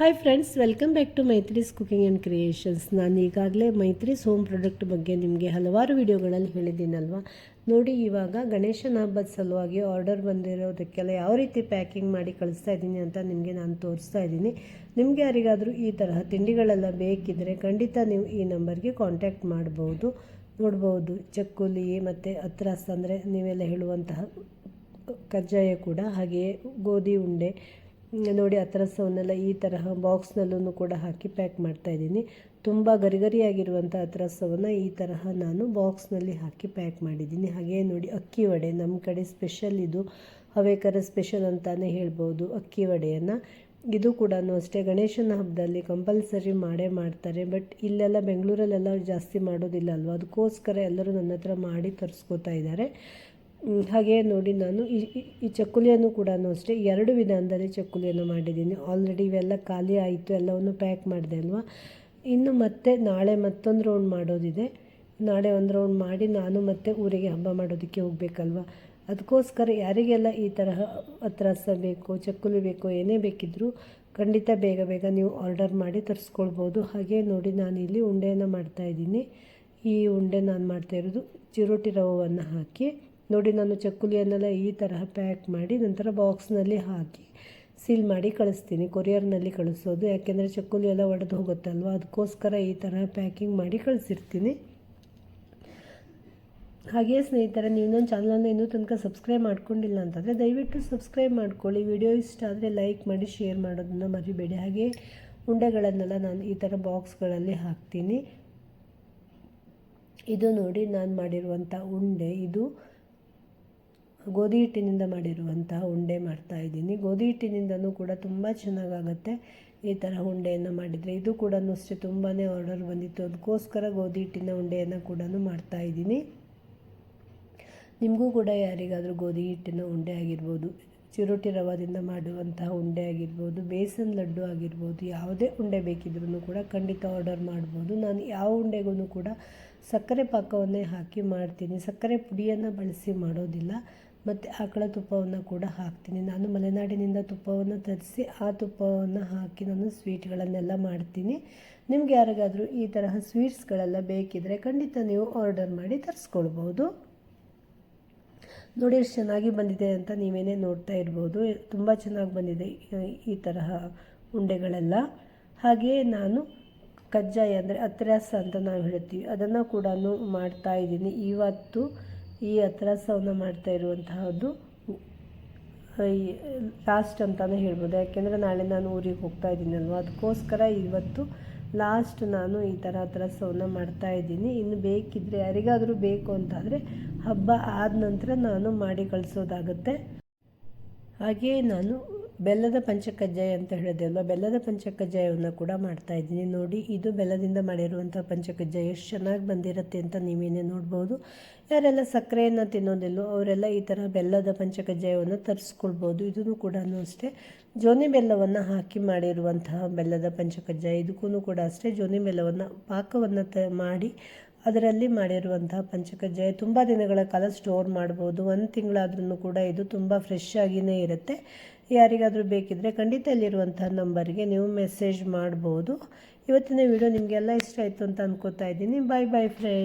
Hi friends welcome back to Maithri's cooking and creations ನಾನು ಈಗಾಗಲೇ Maitri's home product ಬಗ್ಗೆ ನಿಮಗೆ ಹಲವಾರು ವಿಡಿಯೋಗಳಲ್ಲಿ ಹೇಳಿದ್ದೀನಲ್ವಾ? ನೋಡಿ, ಇವಾಗ ಗಣೇಶನ ಹಬ್ಬದ ಸಲುವಾಗಿ ಆರ್ಡರ್ ಬಂದಿರೋದಕ್ಕೆಲ್ಲ ಯಾವ ರೀತಿ ಪ್ಯಾಕಿಂಗ್ ಮಾಡಿ ಕಳಿಸ್ತಾ ಇದ್ದೀನಿ ಅಂತ ನಿಮಗೆ ನಾನು ತೋರಿಸ್ತಾ ಇದ್ದೀನಿ. ನಿಮಗೆ ಯಾರಿಗಾದರೂ ಈ ತರಹ ತಿಂಡಿಗಳೆಲ್ಲ ಬೇಕಿದ್ದರೆ ಖಂಡಿತ ನೀವು ಈ ನಂಬರ್ಗೆ ಕಾಂಟ್ಯಾಕ್ಟ್ ಮಾಡ್ಬೋದು. ನೋಡ್ಬೋದು, ಚಕ್ಕುಲಿ ಮತ್ತು ಅತ್ರಾಸ್ ಅಂದರೆ ನೀವೆಲ್ಲ ಹೇಳುವಂತಹ ಕಜ್ಜಾಯ ಕೂಡ ಹಾಗೆಯೇ ಗೋಧಿ, ಉಂಡೆ ನೋಡಿ ಅತ್ರಸವನ್ನೆಲ್ಲ ಈ ತರಹ ಬಾಕ್ಸ್ನಲ್ಲೂ ಕೂಡ ಹಾಕಿ ಪ್ಯಾಕ್ ಮಾಡ್ತಾ ಇದ್ದೀನಿ. ತುಂಬ ಗರಿಗರಿಯಾಗಿರುವಂಥ ಅತ್ರಸವನ್ನು ಈ ತರಹ ನಾನು ಬಾಕ್ಸ್ನಲ್ಲಿ ಹಾಕಿ ಪ್ಯಾಕ್ ಮಾಡಿದ್ದೀನಿ. ಹಾಗೆಯೇ ನೋಡಿ ಅಕ್ಕಿ ವಡೆ ನಮ್ಮ ಕಡೆ ಸ್ಪೆಷಲ್ ಇದು ಹವೇಕರ ಸ್ಪೆಷಲ್ ಅಂತಲೇ ಹೇಳ್ಬೋದು ಅಕ್ಕಿ ವಡೆಯನ್ನು. ಇದು ಕೂಡ ಅಷ್ಟೇ, ಗಣೇಶನ ಹಬ್ಬದಲ್ಲಿ ಕಂಪಲ್ಸರಿ ಮಾಡೇ ಮಾಡ್ತಾರೆ. ಬಟ್ ಇಲ್ಲೆಲ್ಲ ಬೆಂಗಳೂರಲ್ಲೆಲ್ಲ ಜಾಸ್ತಿ ಮಾಡೋದಿಲ್ಲ ಅಲ್ವಾ? ಅದಕ್ಕೋಸ್ಕರ ಎಲ್ಲರೂ ನನ್ನ ಹತ್ರ ಮಾಡಿ ತರಿಸ್ಕೋತಾ ಇದ್ದಾರೆ. ಹಾಗೆ ನೋಡಿ ನಾನು ಈ ಈ- ಚಕ್ಕುಲಿಯನ್ನು ಕೂಡ ಅಷ್ಟೇ ಎರಡು ವಿಧಾನದಲ್ಲಿ ಚಕ್ಕುಲಿಯನ್ನು ಮಾಡಿದ್ದೀನಿ. ಆಲ್ರೆಡಿ ಇವೆಲ್ಲ ಖಾಲಿ ಆಯಿತು, ಎಲ್ಲವನ್ನು ಪ್ಯಾಕ್ ಮಾಡಿದೆ ಅಲ್ವಾ? ಇನ್ನು ಮತ್ತೆ ನಾಳೆ ಮತ್ತೊಂದು ರೌಂಡ್ ಮಾಡೋದಿದೆ. ನಾಳೆ ಒಂದು ರೌಂಡ್ ಮಾಡಿ ನಾನು ಮತ್ತೆ ಊರಿಗೆ ಹಬ್ಬ ಮಾಡೋದಕ್ಕೆ ಹೋಗಬೇಕಲ್ವ? ಅದಕ್ಕೋಸ್ಕರ ಯಾರಿಗೆಲ್ಲ ಈ ತರಹ ಹತ್ರಾಸ ಬೇಕು, ಚಕ್ಕುಲಿ ಬೇಕು, ಏನೇ ಬೇಕಿದ್ದರೂ ಖಂಡಿತ ಬೇಗ ಬೇಗ ನೀವು ಆರ್ಡರ್ ಮಾಡಿ ತರಿಸ್ಕೊಳ್ಬೋದು. ಹಾಗೆ ನೋಡಿ ನಾನು ಇಲ್ಲಿ ಉಂಡೆಯನ್ನು ಮಾಡ್ತಾಯಿದ್ದೀನಿ ಈ ಉಂಡೆ ನಾನು ಮಾಡ್ತಾ ಇರೋದು ಚಿರೋಟಿ ರವವನ್ನು ಹಾಕಿ. ನೋಡಿ ನಾನು ಚಕ್ಕುಲಿಯನ್ನೆಲ್ಲ ಈ ತರಹ ಪ್ಯಾಕ್ ಮಾಡಿ ನಂತರ ಬಾಕ್ಸ್ನಲ್ಲಿ ಹಾಕಿ, ಸೀಲ್ ಮಾಡಿ ಕಳಿಸ್ತೀನಿ. ಕೊರಿಯರ್ನಲ್ಲಿ ಕಳಿಸೋದು. ಯಾಕೆಂದರೆ ಚಕ್ಕುಲಿ ಎಲ್ಲ ಒಡೆದು ಹೋಗುತ್ತಲ್ವ? ಅದಕ್ಕೋಸ್ಕರ ಈ ಥರ ಪ್ಯಾಕಿಂಗ್ ಮಾಡಿ ಕಳಿಸಿರ್ತೀನಿ. ಹಾಗೆಯೇ ಸ್ನೇಹಿತರೆ ನೀವು ನನ್ನ ಚಾನಲನ್ನು ಇನ್ನೂ ತನಕ ಸಬ್ಸ್ಕ್ರೈಬ್ ಮಾಡ್ಕೊಂಡಿಲ್ಲ ಅಂತಂದರೆ ದಯವಿಟ್ಟು ಸಬ್ಸ್ಕ್ರೈಬ್ ಮಾಡ್ಕೊಳ್ಳಿ. ವಿಡಿಯೋ ಇಷ್ಟ ಆದರೆ ಲೈಕ್ ಮಾಡಿ, ಶೇರ್ ಮಾಡೋದನ್ನು ಮರಿಬೇಡಿ. ಹಾಗೆ ಉಂಡೆಗಳನ್ನೆಲ್ಲ ನಾನು ಈ ಥರ ಬಾಕ್ಸ್ಗಳಲ್ಲಿ ಹಾಕ್ತೀನಿ. ಇದು ನೋಡಿ, ನಾನು ಮಾಡಿರುವಂಥ ಉಂಡೆ. ಇದು ಗೋಧಿ ಹಿಟ್ಟಿನಿಂದ ಮಾಡಿರುವಂತಹ ಉಂಡೆ ಮಾಡ್ತಾ ಇದ್ದೀನಿ. ಗೋಧಿ ಹಿಟ್ಟಿನಿಂದಲೂ ಕೂಡ ತುಂಬ ಚೆನ್ನಾಗಾಗತ್ತೆ. ಈ ಥರ ಉಂಡೆಯನ್ನು ಮಾಡಿದರೆ ಇದು ಕೂಡ ಅಷ್ಟೇ ತುಂಬಾ ಆರ್ಡರ್ ಬಂದಿತ್ತು. ಅದಕ್ಕೋಸ್ಕರ ಗೋಧಿ ಹಿಟ್ಟಿನ ಉಂಡೆಯನ್ನು ಕೂಡ ಮಾಡ್ತಾ ಇದ್ದೀನಿ. ನಿಮಗೂ ಕೂಡ ಯಾರಿಗಾದರೂ ಗೋಧಿ ಹಿಟ್ಟಿನ ಉಂಡೆ ಆಗಿರ್ಬೋದು ಚಿರೋಟಿ ರವಾದಿಂದ ಮಾಡುವಂತಹ ಉಂಡೆ ಆಗಿರ್ಬೋದು, ಬೇಸನ್ ಲಡ್ಡು ಆಗಿರ್ಬೋದು, ಯಾವುದೇ ಉಂಡೆ ಬೇಕಿದ್ರೂ ಕೂಡ ಖಂಡಿತ ಆರ್ಡರ್ ಮಾಡ್ಬೋದು. ನಾನು ಯಾವ ಉಂಡೆಗೂ ಕೂಡ ಸಕ್ಕರೆ ಪಾಕವನ್ನೇ ಹಾಕಿ ಮಾಡ್ತೀನಿ. ಸಕ್ಕರೆ ಪುಡಿಯನ್ನು ಬಳಸಿ ಮಾಡೋದಿಲ್ಲ, ಮತ್ತು ಆಕಳ ತುಪ್ಪವನ್ನು ಕೂಡ ಹಾಕ್ತೀನಿ. ನಾನು ಮಲೆನಾಡಿನಿಂದ ತುಪ್ಪವನ್ನು ತರಿಸಿ ಆ ತುಪ್ಪವನ್ನು ಹಾಕಿ ನಾನು ಸ್ವೀಟ್ಗಳನ್ನೆಲ್ಲ ಮಾಡ್ತೀನಿ. ನಿಮ್ಗೆ ಯಾರಿಗಾದರೂ ಈ ತರಹ ಸ್ವೀಟ್ಸ್ಗಳೆಲ್ಲ ಬೇಕಿದ್ದರೆ ಖಂಡಿತ ನೀವು ಆರ್ಡರ್ ಮಾಡಿ ತರಿಸ್ಕೊಳ್ಬೋದು. ನೋಡಿ, ಎಷ್ಟು ಚೆನ್ನಾಗಿ ಬಂದಿದೆ ಅಂತ ನೀವೇನೇ ನೋಡ್ತಾ ಇರ್ಬೋದು. ತುಂಬ ಚೆನ್ನಾಗಿ ಬಂದಿದೆ ಈ- ತರಹ ಉಂಡೆಗಳೆಲ್ಲ. ಹಾಗೆಯೇ ನಾನು ಕಜ್ಜಾಯ ಅಂದರೆ ಅತ್ರಾಸ ಅಂತ ನಾವು ಹೇಳ್ತೀವಿ. ಅದನ್ನು ಕೂಡ ಮಾಡ್ತಾ ಇದ್ದೀನಿ. ಇವತ್ತು ಈ ಅತ್ರಾಸವನ್ನು ಮಾಡ್ತಾ ಇರುವಂತಹದ್ದು ಲಾಸ್ಟ್ ಅಂತಲೇ ಹೇಳ್ಬೋದು. ಯಾಕೆಂದರೆ ನಾಳೆ ನಾನು ಊರಿಗೆ ಹೋಗ್ತಾ ಇದ್ದೀನಲ್ವ? ಅದಕ್ಕೋಸ್ಕರ ಇವತ್ತು ಲಾಸ್ಟ್ ನಾನು ಈ ಥರ ಸೌನ ಮಾಡ್ತಾ ಇದ್ದೀನಿ. ಇನ್ನು ಬೇಕಿದ್ದರೆ ಯಾರಿಗಾದರೂ ಬೇಕು ಅಂತಾದರೆ ಹಬ್ಬ ಆದ ನಂತರ ನಾನು ಮಾಡಿ ಕಳಿಸೋದಾಗುತ್ತೆ. ಹಾಗೆಯೇ ನಾನು ಬೆಲ್ಲದ ಪಂಚಕಜ್ಜಾಯ ಅಂತ ಹೇಳಿದೆ ಅಲ್ವಾ? ಬೆಲ್ಲದ ಪಂಚಕಜ್ಜಾಯವನ್ನು ಕೂಡ ಮಾಡ್ತಾ ಇದ್ದೀನಿ. ನೋಡಿ, ಇದು ಬೆಲ್ಲದಿಂದ ಮಾಡಿರುವಂಥ ಪಂಚಕಜ್ಜಾಯ ಎಷ್ಟು ಚೆನ್ನಾಗಿ ಬಂದಿರುತ್ತೆ ಅಂತ ನೀವೇನೇ ನೋಡ್ಬೋದು. ಯಾರೆಲ್ಲ ಸಕ್ಕರೆಯನ್ನು ತಿನ್ನೋದಿಲ್ಲೋ ಅವರೆಲ್ಲ ಈ ಥರ ಬೆಲ್ಲದ ಪಂಚಕಜ್ಜಾಯವನ್ನು ತರಿಸ್ಕೊಳ್ಬೋದು. ಇದನ್ನು ಕೂಡ ಅಷ್ಟೇ. ಜೋನಿ ಬೆಲ್ಲವನ್ನು ಹಾಕಿ ಮಾಡಿರುವಂತಹ ಬೆಲ್ಲದ ಪಂಚಕಜ್ಜಾಯ ಇದಕ್ಕೂ ಕೂಡ ಅಷ್ಟೇ. ಜೋನಿ ಬೆಲ್ಲವನ್ನು, ಪಾಕವನ್ನು ತ, ಮಾಡಿ ಅದರಲ್ಲಿ ಮಾಡಿರುವಂತಹ ಪಂಚಕಜ್ಜಾಯ ತುಂಬ ದಿನಗಳ ಕಾಲ ಸ್ಟೋರ್ ಮಾಡ್ಬೋದು. ಒಂದು ತಿಂಗಳಾದ್ರೂ ಕೂಡ ಇದು ತುಂಬ ಫ್ರೆಶ್ ಆಗಿಯೇ ಇರುತ್ತೆ. ಯಾರಿಗಾದರೂ ಬೇಕಿದ್ದರೆ ಖಂಡಿತ ಅಲ್ಲಿರುವಂಥ ನಂಬರ್ಗೆ ನೀವು ಮೆಸೇಜ್ ಮಾಡ್ಬೋದು. ಇವತ್ತಿನ ವಿಡಿಯೋ ನಿಮಗೆಲ್ಲ ಇಷ್ಟ ಆಯಿತು ಅಂತ ಅನ್ಕೋತಾ ಇದ್ದೀನಿ. ಬಾಯ್ ಬಾಯ್ ಫ್ರೆಂಡ್